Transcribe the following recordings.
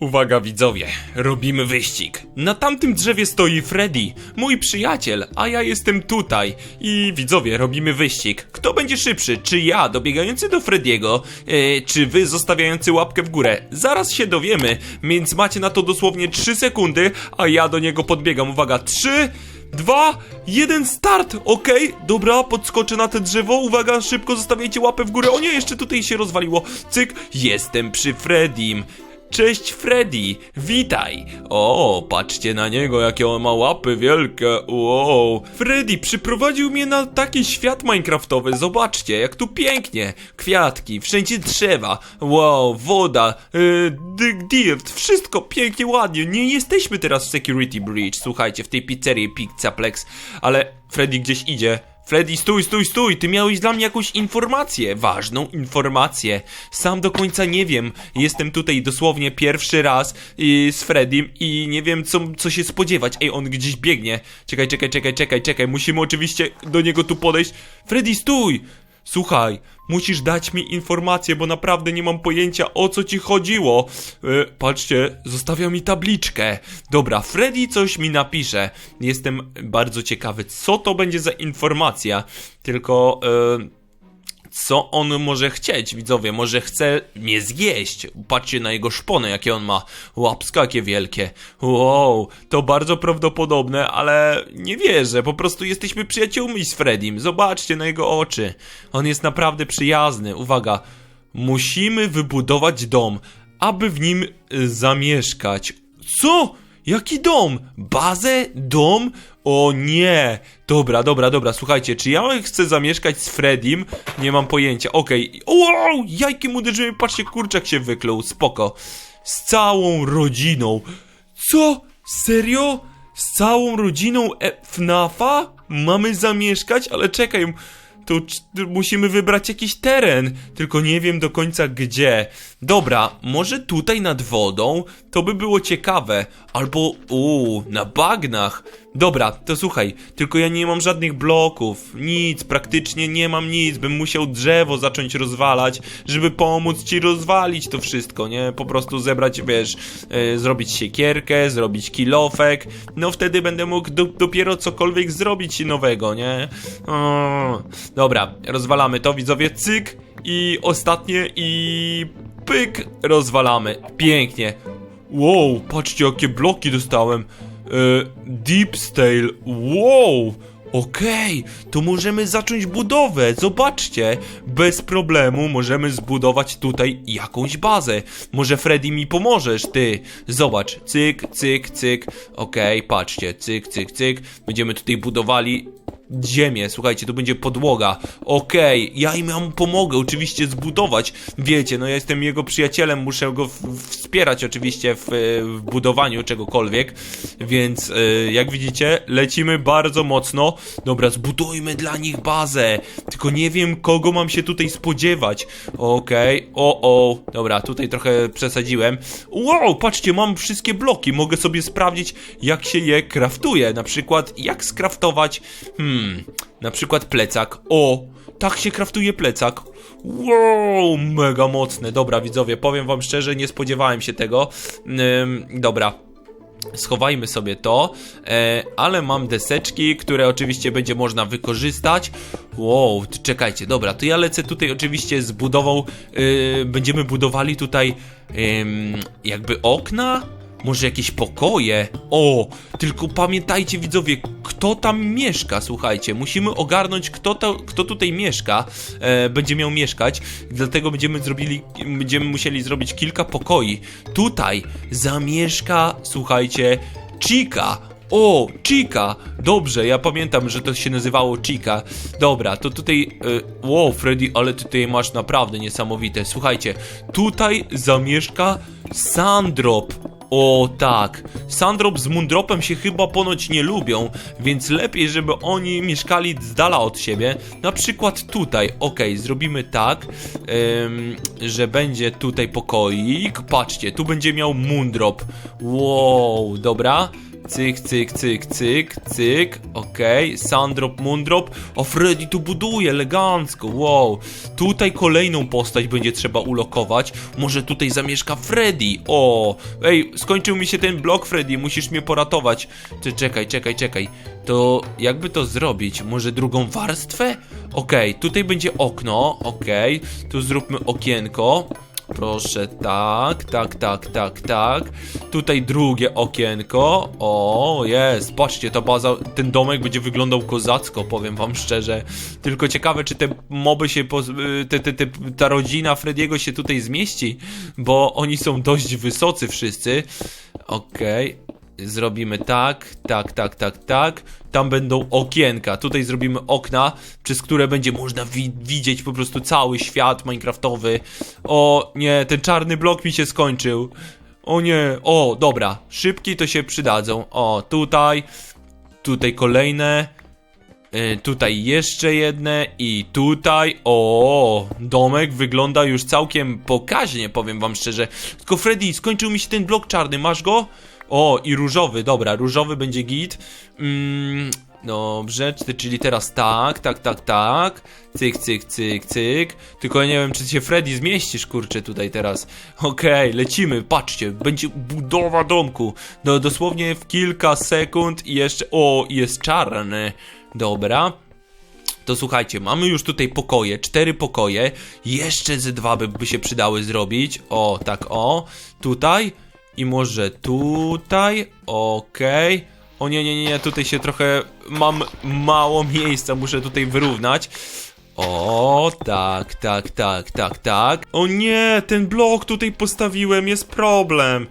Uwaga widzowie, robimy wyścig. Na tamtym drzewie stoi Freddy, mój przyjaciel, a ja jestem tutaj. I widzowie, robimy wyścig. Kto będzie szybszy? Czy ja, dobiegający do Frediego, e, czy wy zostawiający łapkę w górę? Zaraz się dowiemy, więc macie na to dosłownie 3 sekundy, a ja do niego podbiegam. Uwaga, 3, dwa, jeden, start! Okej, dobra, podskoczę na te drzewo. Uwaga, szybko zostawiajcie łapę w górę. O nie, jeszcze tutaj się rozwaliło. Cyk, jestem przy Fredim. Cześć Freddy, witaj! O, patrzcie na niego, jakie on ma łapy wielkie, wow! Freddy przyprowadził mnie na taki świat minecraftowy, zobaczcie, jak tu pięknie! Kwiatki, wszędzie drzewa, wow, woda, yy, dirt, wszystko pięknie, ładnie. Nie jesteśmy teraz w Security Breach, słuchajcie, w tej pizzerii Pizzaplex, ale Freddy gdzieś idzie. Freddy, stój, stój, stój! Ty miałeś dla mnie jakąś informację, ważną informację. Sam do końca nie wiem. Jestem tutaj dosłownie pierwszy raz y, z Freddym i nie wiem, co, co się spodziewać. Ej, on gdzieś biegnie. Czekaj, czekaj, czekaj, czekaj, czekaj. Musimy oczywiście do niego tu podejść. Freddy, stój! Słuchaj, musisz dać mi informację, bo naprawdę nie mam pojęcia o co ci chodziło. E, patrzcie, zostawia mi tabliczkę. Dobra, Freddy coś mi napisze. Jestem bardzo ciekawy, co to będzie za informacja. Tylko. E, co on może chcieć, widzowie? Może chce mnie zjeść. Patrzcie na jego szpony, jakie on ma. Łapska jakie wielkie. Wow, to bardzo prawdopodobne, ale nie wierzę. Po prostu jesteśmy przyjaciółmi z Fredim. Zobaczcie na jego oczy. On jest naprawdę przyjazny. Uwaga. Musimy wybudować dom, aby w nim zamieszkać. Co? Jaki dom? Bazę? Dom? O nie! Dobra, dobra, dobra, słuchajcie, czy ja chcę zamieszkać z Fredim? Nie mam pojęcia, okej. Wow! Jajkiem uderzyłem, patrzcie, kurczak się wykluł, spoko. Z całą rodziną. Co? Serio? Z całą rodziną e FNAFa? Mamy zamieszkać? Ale czekaj, cz- musimy wybrać jakiś teren, tylko nie wiem do końca gdzie. Dobra, może tutaj nad wodą? To by było ciekawe. Albo, uuu, na bagnach. Dobra, to słuchaj, tylko ja nie mam żadnych bloków, nic, praktycznie nie mam nic, bym musiał drzewo zacząć rozwalać, żeby pomóc ci rozwalić to wszystko, nie? Po prostu zebrać, wiesz, e, zrobić siekierkę, zrobić kilofek, no wtedy będę mógł do, dopiero cokolwiek zrobić nowego, nie? Dobra, rozwalamy to, widzowie, cyk i ostatnie i pyk, rozwalamy, pięknie. Wow, patrzcie jakie bloki dostałem. E, Deep wow! Okej, to możemy zacząć budowę. Zobaczcie, bez problemu możemy zbudować tutaj jakąś bazę. Może Freddy mi pomożesz, ty. Zobacz, cyk, cyk, cyk. Okej, patrzcie, cyk, cyk, cyk. Będziemy tutaj budowali ziemię, słuchajcie, to będzie podłoga. Okej, ja im mu pomogę oczywiście zbudować. Wiecie, no ja jestem jego przyjacielem, muszę go wspierać oczywiście w, w budowaniu czegokolwiek. Więc e, jak widzicie, lecimy bardzo mocno. Dobra, zbudujmy dla nich bazę. Tylko nie wiem, kogo mam się tutaj spodziewać. Okej, o, o. Dobra, tutaj trochę przesadziłem. Wow, patrzcie, mam wszystkie bloki. Mogę sobie sprawdzić, jak się je kraftuje. Na przykład, jak skraftować. Hmm, na przykład plecak. O, tak się kraftuje plecak. Wow, mega mocne. Dobra, widzowie, powiem wam szczerze, nie spodziewałem się tego. Ym, dobra. Schowajmy sobie to, e, ale mam deseczki, które oczywiście będzie można wykorzystać. Wow, czekajcie, dobra, to ja lecę tutaj oczywiście z budową, e, będziemy budowali tutaj em, jakby okna, może jakieś pokoje. O, tylko pamiętajcie widzowie, kto tam mieszka, słuchajcie, musimy ogarnąć kto, to, kto tutaj mieszka, e, będzie miał mieszkać, dlatego będziemy zrobili, będziemy musieli zrobić kilka pokoi. Tutaj zamieszka, słuchajcie, Chica. O, Chica! Dobrze, ja pamiętam, że to się nazywało Chica. Dobra, to tutaj. Y, wow, Freddy, ale tutaj masz naprawdę niesamowite. Słuchajcie, tutaj zamieszka Sandrop. O tak, Sandrop z Mundropem się chyba ponoć nie lubią, więc lepiej, żeby oni mieszkali z dala od siebie. Na przykład tutaj, okej, zrobimy tak, ym, że będzie tutaj pokoik. Patrzcie, tu będzie miał Mundrop. Wow, dobra. Cyk, cyk, cyk, cyk, cyk. Okej, Sandrop, Moondrop. O, Freddy tu buduje elegancko. Wow. Tutaj kolejną postać będzie trzeba ulokować. Może tutaj zamieszka Freddy. O, ej, skończył mi się ten blok, Freddy. Musisz mnie poratować. Czekaj, czekaj, czekaj. To jakby to zrobić? Może drugą warstwę? Okej, tutaj będzie okno. Okej, tu zróbmy okienko. Proszę, tak, tak, tak, tak, tak. Tutaj drugie okienko. O, jest. Patrzcie, ta baza, ten domek będzie wyglądał kozacko, powiem wam szczerze. Tylko ciekawe, czy te moby się, te, te, te, ta rodzina Frediego się tutaj zmieści, bo oni są dość wysocy wszyscy. Okej. Zrobimy tak, tak, tak, tak, tak. Tam będą okienka. Tutaj zrobimy okna, przez które będzie można wi- widzieć po prostu cały świat Minecraftowy. O nie, ten czarny blok mi się skończył. O nie, o dobra, szybki to się przydadzą. O, tutaj, tutaj kolejne. Y, Tutaj jeszcze jedne i tutaj, o, domek wygląda już całkiem pokaźnie, powiem wam szczerze. Tylko Freddy, skończył mi się ten blok czarny, masz go? O, i różowy, dobra, różowy będzie git. Mm, dobrze, czy- czyli teraz tak, tak, tak, tak. Cyk, cyk, cyk, cyk. Tylko nie wiem, czy się Freddy zmieścisz, kurczę, tutaj teraz. Okej, lecimy, patrzcie, będzie budowa domku. No, dosłownie w kilka sekund i jeszcze, o, jest czarny. Dobra. To słuchajcie, mamy już tutaj pokoje, cztery pokoje. Jeszcze ze dwa by, by się przydały zrobić. O, tak, o. Tutaj. I może tutaj. Okej. O nie, nie, nie, nie, tutaj się trochę. Mam mało miejsca, muszę tutaj wyrównać. O, tak, tak, tak, tak, tak. O nie, ten blok tutaj postawiłem, jest problem.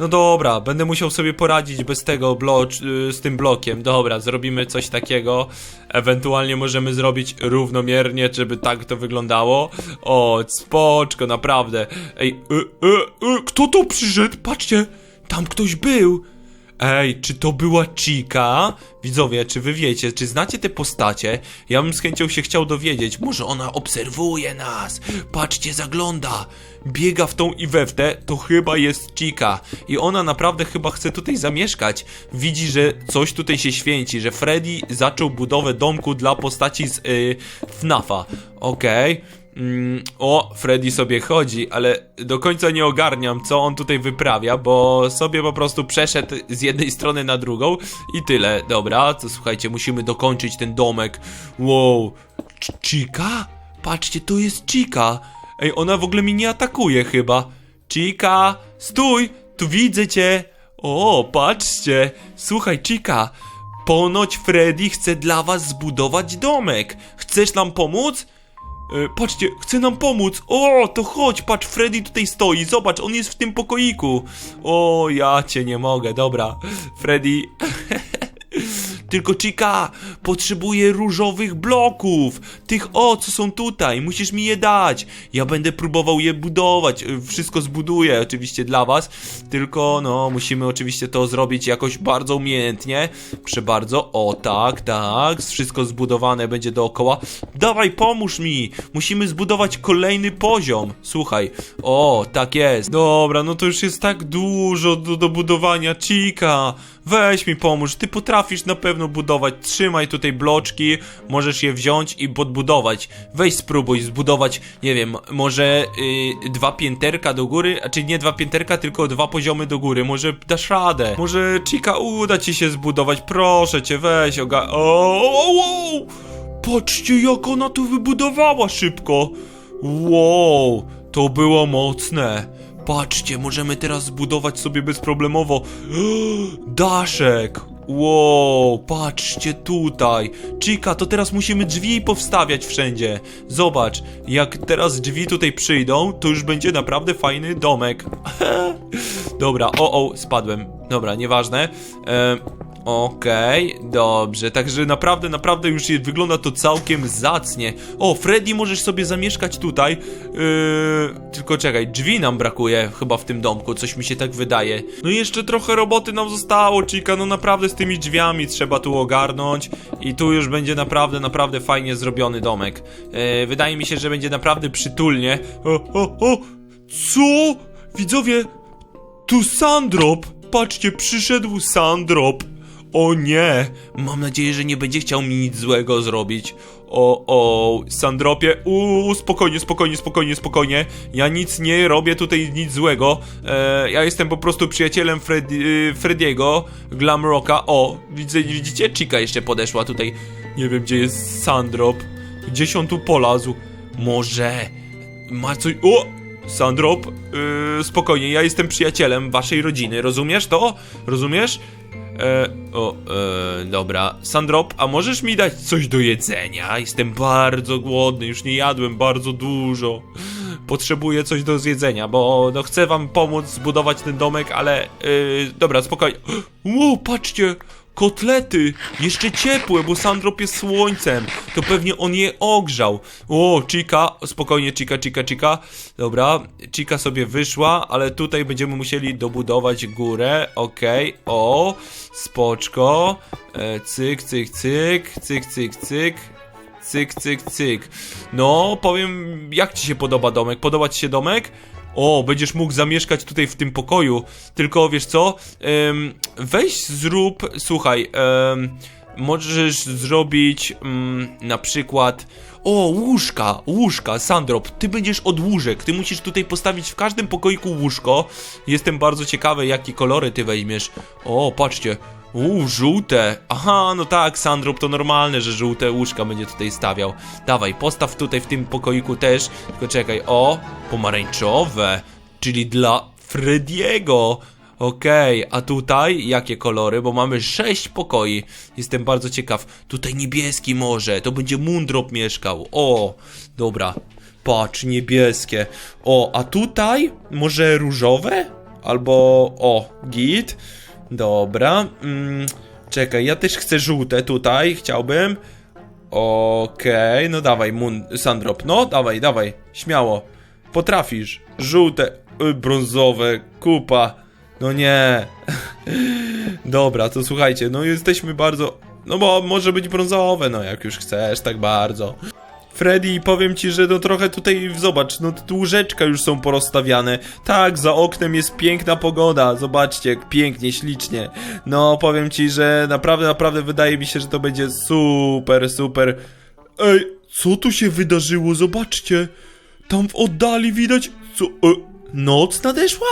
No dobra, będę musiał sobie poradzić bez tego blok, y, z tym blokiem. Dobra, zrobimy coś takiego. Ewentualnie możemy zrobić równomiernie, żeby tak to wyglądało. O, spoczko, naprawdę. Ej, y, y, y, kto to przyszedł? Patrzcie, tam ktoś był. Ej, czy to była Chica? Widzowie, czy wy wiecie, czy znacie te postacie? Ja bym z chęcią się chciał dowiedzieć. Może ona obserwuje nas. Patrzcie, zagląda. Biega w tą i we w te, to chyba jest Chica. I ona naprawdę chyba chce tutaj zamieszkać. Widzi, że coś tutaj się święci, że Freddy zaczął budowę domku dla postaci z y, FNAFa. Okej. Mm, o, Freddy sobie chodzi, ale do końca nie ogarniam, co on tutaj wyprawia, bo sobie po prostu przeszedł z jednej strony na drugą i tyle. Dobra, to słuchajcie, musimy dokończyć ten domek. Wow, Ch- Chica? Patrzcie, to jest Chica. Ej, ona w ogóle mi nie atakuje chyba. Chica, stój, tu widzę cię. O, patrzcie. Słuchaj, Chica, ponoć Freddy chce dla was zbudować domek. Chcesz nam pomóc? E, patrzcie, chce nam pomóc. O, to chodź, patrz, Freddy tutaj stoi. Zobacz, on jest w tym pokoiku. O, ja cię nie mogę, dobra. Freddy. Tylko Chica, potrzebuję różowych bloków. Tych o, co są tutaj. Musisz mi je dać. Ja będę próbował je budować. Y, Wszystko zbuduję oczywiście dla was. Tylko, no, musimy oczywiście to zrobić jakoś bardzo umiejętnie. Proszę bardzo. O, tak, tak. Wszystko zbudowane będzie dookoła. Dawaj, pomóż mi. Musimy zbudować kolejny poziom. Słuchaj. O, tak jest. Dobra, no to już jest tak dużo do, do budowania. Chica, weź mi pomóż. Ty potrafisz na pewno budować. Trzymaj tutaj bloczki. Możesz je wziąć i podbudować. Weź spróbuj zbudować, nie wiem, może y, dwa pięterka do góry, a czy nie dwa pięterka, tylko dwa poziomy do góry. Może dasz radę. Może Chica uda ci się zbudować. Proszę cię, weź oga... O, o, o, Patrzcie, jak ona to wybudowała szybko. Wow, to było mocne. Patrzcie, możemy teraz zbudować sobie bezproblemowo daszek. Wow, patrzcie tutaj. Chica, to teraz musimy drzwi powstawiać wszędzie. Zobacz, jak teraz drzwi tutaj przyjdą, to już będzie naprawdę fajny domek. Dobra, o, o, spadłem. Dobra, nieważne. E, Okej, dobrze, także naprawdę, naprawdę już wygląda to całkiem zacnie. O, Freddy, możesz sobie zamieszkać tutaj. Yy, tylko czekaj, drzwi nam brakuje chyba w tym domku, coś mi się tak wydaje. No i jeszcze trochę roboty nam zostało, Chica, no naprawdę z tymi drzwiami trzeba tu ogarnąć. I tu już będzie naprawdę, naprawdę fajnie zrobiony domek. Yy, wydaje mi się, że będzie naprawdę przytulnie. O, o, o, co? Widzowie, tu Sandrop! patrzcie, przyszedł Sandrop. O nie, mam nadzieję, że nie będzie chciał mi nic złego zrobić. O, o, Sandropie, uuu, spokojnie, spokojnie, spokojnie, spokojnie. Ja nic nie robię tutaj, nic złego. E, ja jestem po prostu przyjacielem Fred, y, Frediego, Glamrocka. O, widzę, widzicie? Chica jeszcze podeszła tutaj. Nie wiem, gdzie jest Sandrop. Gdzieś on tu polazł. Może ma coś... O! Sandrop, yy, spokojnie, ja jestem przyjacielem waszej rodziny, rozumiesz to? Rozumiesz? E, o, e, dobra. Sandrop, a możesz mi dać coś do jedzenia? Jestem bardzo głodny, już nie jadłem bardzo dużo. Potrzebuję coś do zjedzenia, bo no, chcę wam pomóc zbudować ten domek, ale... Yy, dobra, spokojnie. Ło, patrzcie! Kotlety! Jeszcze ciepłe, bo Sandrop jest słońcem. To pewnie on je ogrzał. O, Chica, spokojnie, Chica, Chica, Chica. Dobra, Chica sobie wyszła, ale tutaj będziemy musieli dobudować górę. Okej, o, spoczko. E, cyk, cyk, cyk, cyk, cyk, cyk. Cyk, cyk, cyk. No, powiem, jak ci się podoba domek? Podoba ci się domek? O, będziesz mógł zamieszkać tutaj w tym pokoju. Tylko wiesz co? Ym, weź zrób, słuchaj, możesz zrobić ym, na przykład. O, łóżka, łóżka, Sandrop, ty będziesz od łóżek. Ty musisz tutaj postawić w każdym pokoiku łóżko. Jestem bardzo ciekawy, jakie kolory ty weźmiesz. O, patrzcie. Uuu, żółte. Aha, no tak, Sandrop, to normalne, że żółte łóżka będzie tutaj stawiał. Dawaj, postaw tutaj w tym pokoiku też. Tylko czekaj, o, pomarańczowe, czyli dla Frediego. Okej, a tutaj jakie kolory? Bo mamy sześć pokoi. Jestem bardzo ciekaw. Tutaj niebieski może, to będzie Mundrop mieszkał. O, dobra. Patrz, niebieskie. O, a tutaj może różowe? Albo, o, git. Dobra. Mm, czekaj, ja też chcę żółte tutaj, chciałbym. Okej, no dawaj, Moon, Sandrop, no dawaj, dawaj, śmiało. Potrafisz. Żółte, y, brązowe, kupa. No nie. Dobra, to słuchajcie, no jesteśmy bardzo... No bo może być brązowe, no jak już chcesz, tak bardzo. Freddy, powiem ci, że no trochę tutaj, zobacz, no tu łóżeczka już są porozstawiane. Tak, za oknem jest piękna pogoda, zobaczcie, jak pięknie, ślicznie. No, powiem ci, że naprawdę, naprawdę wydaje mi się, że to będzie super, super. Ej, co tu się wydarzyło, zobaczcie. Tam w oddali widać, co, e, noc nadeszła?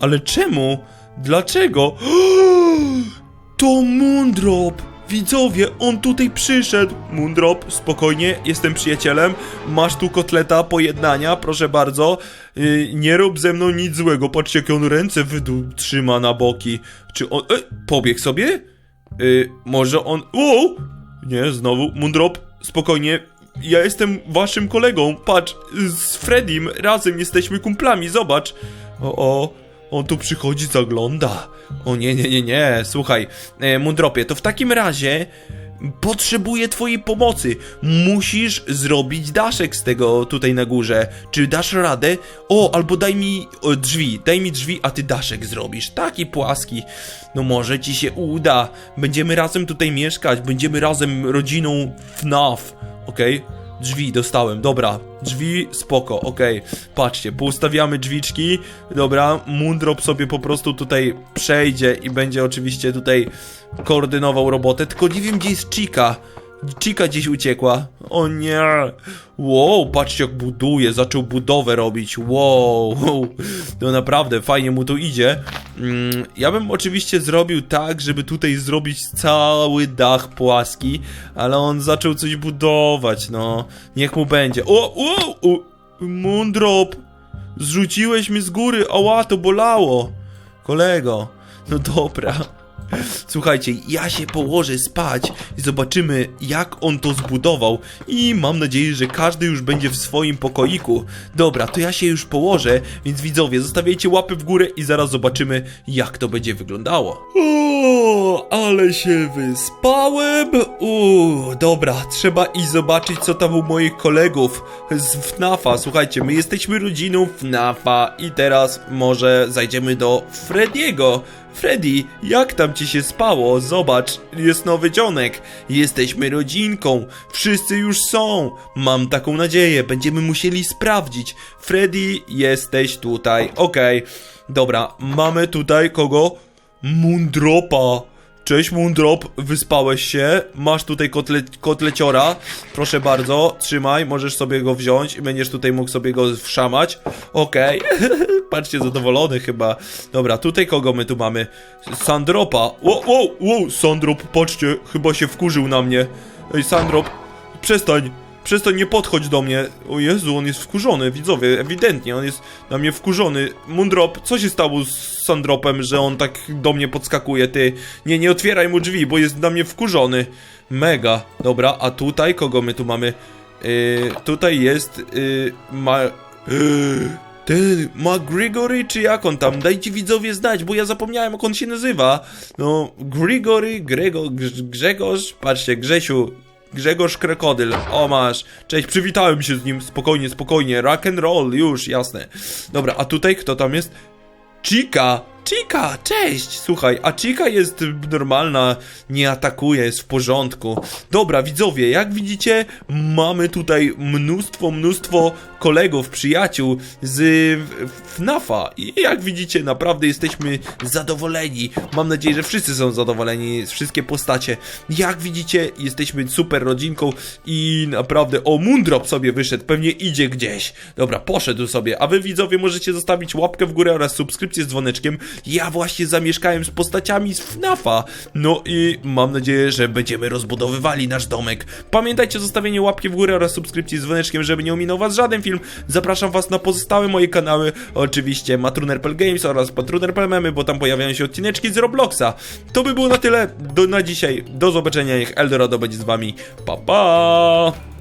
Ale czemu? Dlaczego? To Moondrop! Widzowie, on tutaj przyszedł! Moondrop, spokojnie, jestem przyjacielem. Masz tu kotleta pojednania, proszę bardzo. Yy, nie rób ze mną nic złego. Patrzcie, jakie on ręce wydół trzyma na boki. Czy on. E, pobiegł sobie? Yy, może on. Wow! Nie, znowu. Moondrop, spokojnie. Ja jestem waszym kolegą. Patrz, z Fredim razem jesteśmy kumplami, zobacz. O, o. On tu przychodzi, zagląda. O nie, nie, nie, nie. Słuchaj, e, Mundropie, to w takim razie potrzebuję twojej pomocy. Musisz zrobić daszek z tego tutaj na górze. Czy dasz radę? O, albo daj mi o, drzwi. Daj mi drzwi, a ty daszek zrobisz. Taki płaski. No może ci się uda. Będziemy razem tutaj mieszkać. Będziemy razem rodziną FNAF. Okej? Drzwi dostałem, dobra. Drzwi, spoko, okej. Patrzcie, poustawiamy drzwiczki. Dobra, Moondrop sobie po prostu tutaj przejdzie i będzie oczywiście tutaj koordynował robotę. Tylko nie wiem, gdzie jest Chica. Chica gdzieś uciekła. O nie. Wow, patrzcie jak buduje. Zaczął budowę robić. Wow. No naprawdę, fajnie mu to idzie. Mm, ja bym oczywiście zrobił tak, żeby tutaj zrobić cały dach płaski, ale on zaczął coś budować, no. Niech mu będzie. O, o, o. Moondrop. Zrzuciłeś mnie z góry. Ała, to bolało. Kolego. No dobra. Słuchajcie, ja się położę spać i zobaczymy, jak on to zbudował. I mam nadzieję, że każdy już będzie w swoim pokoiku. Dobra, to ja się już położę, więc widzowie, zostawiajcie łapy w górę i zaraz zobaczymy, jak to będzie wyglądało. O, ale się wyspałem. Uuu, dobra, trzeba iść zobaczyć, co tam u moich kolegów z FNAFa. Słuchajcie, my jesteśmy rodziną FNAFa i teraz może zajdziemy do Frediego. Freddy, jak tam ci się spało? Zobacz, jest nowy dzionek. Jesteśmy rodzinką. Wszyscy już są. Mam taką nadzieję. Będziemy musieli sprawdzić. Freddy, jesteś tutaj. Okej. Dobra, mamy tutaj kogo? Mundropa. Cześć Mundrop, wyspałeś się? Masz tutaj kotle, kotleciora. Proszę bardzo, trzymaj, możesz sobie go wziąć i będziesz tutaj mógł sobie go wszamać. Okej, patrzcie, zadowolony chyba. Dobra, tutaj kogo my tu mamy? Sandropa. Wow, wow, wow, Sandrop, patrzcie, chyba się wkurzył na mnie. Ej, Sandrop, przestań. Przestań, nie podchodź do mnie. O Jezu, on jest wkurzony, widzowie, ewidentnie, on jest na mnie wkurzony. Mundrop, co się stało z Sandropem, że on tak do mnie podskakuje, ty? Nie, nie otwieraj mu drzwi, bo jest na mnie wkurzony. Mega. Dobra, a tutaj kogo my tu mamy? Yy, tutaj jest, yy, ma... Yy, ten McGrigory, czy jak on tam? Dajcie widzowie znać, bo ja zapomniałem, jak on się nazywa. No, Grigory, Grego, Grz- Grzegorz, patrzcie, Grzesiu, Grzegorz Krokodyl, o masz, cześć, przywitałem się z nim, spokojnie, spokojnie, rock and roll, już, jasne. Dobra, a tutaj kto tam jest? Chica! Chica, cześć! Słuchaj, a Chica jest normalna, nie atakuje, jest w porządku. Dobra, widzowie, jak widzicie, mamy tutaj mnóstwo, mnóstwo kolegów, przyjaciół z FNAFa. I jak widzicie, naprawdę jesteśmy zadowoleni. Mam nadzieję, że wszyscy są zadowoleni, wszystkie postacie. Jak widzicie, jesteśmy super rodzinką i naprawdę, o, Mundrop sobie wyszedł, pewnie idzie gdzieś. Dobra, poszedł sobie, a wy widzowie możecie zostawić łapkę w górę oraz subskrypcję z dzwoneczkiem. Ja właśnie zamieszkałem z postaciami z FNAFa. No i mam nadzieję, że będziemy rozbudowywali nasz domek. Pamiętajcie o zostawieniu łapki w górę oraz subskrypcji z dzwoneczkiem, żeby nie ominął was żaden film. Zapraszam was na pozostałe moje kanały, oczywiście Matruner.pl Games oraz Patruner.pl Memy, bo tam pojawiają się odcineczki z Robloxa. To by było na tyle do, na dzisiaj. Do zobaczenia, niech Eldorado będzie z wami. Pa pa!